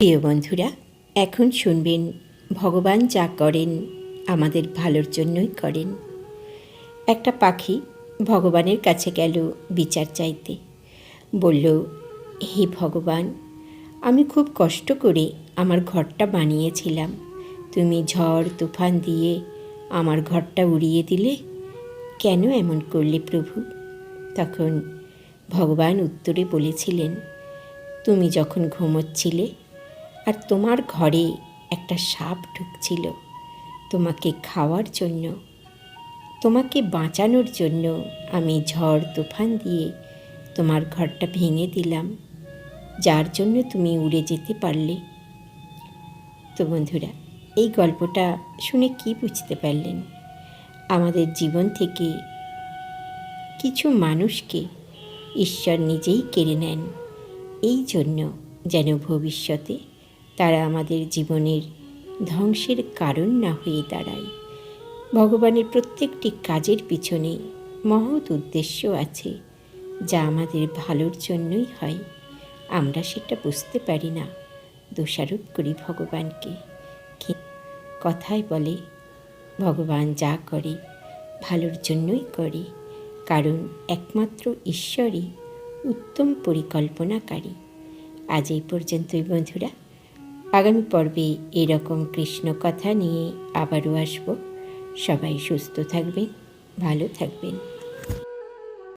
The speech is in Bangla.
প্রিয় বন্ধুরা, এখন শুনবেন, ভগবান যা করেন, আমাদের ভালোর জন্যই করেন। একটা পাখি ভগবানের কাছে গেল বিচার চাইতে। বলল, হে ভগবান, আমি খুব কষ্ট করে আমার ঘরটা বানিয়েছিলাম। তুমি ঝড়, তুফান দিয়ে আমার ঘরটা উড়িয়ে দিলে কেন এমন করলে প্রভু? তখন ভগবান উত্তরে বলেছিলেন, তুমি যখন ঘুমোচ্ছিলে আর তোমার ঘরে একটা সাপ ঢুকছিল তোমাকে খাওয়ার জন্য। তোমাকে বাঁচানোর জন্য আমি ঝড় তুফান দিয়ে তোমার ঘরটা ভেঙে দিলাম, যার জন্য তুমি উড়ে যেতে পারলে। তো বন্ধুরা, এই গল্পটা শুনে কি বুঝতে পারলেন? আমাদের জীবন থেকে কিছু মানুষকে ঈশ্বর নিজেই কেড়ে নেন, এই জন্য যেন ভবিষ্যতে তারা আমাদের জীবনের ধ্বংসের কারণ না হয়ে দাঁড়ায়। ভগবানের প্রত্যেকটি কাজের পিছনে মহৎ উদ্দেশ্য আছে, যা আমাদের ভালোর জন্যই হয়। আমরা সেটা বুঝতে পারি না, দোষারোপ করি ভগবানকে। কথায় বলে, ভগবান যা করে, ভালোর জন্যই করে, কারণ একমাত্র ঈশ্বরই উত্তম পরিকল্পনাকারী। আজ এই পর্যন্তই বন্ধুরা। আগামী পর্বে এরকম কৃষ্ণ কথা নিয়ে আবারও আসব। সবাই সুস্থ থাকবেন ভালো থাকবেন।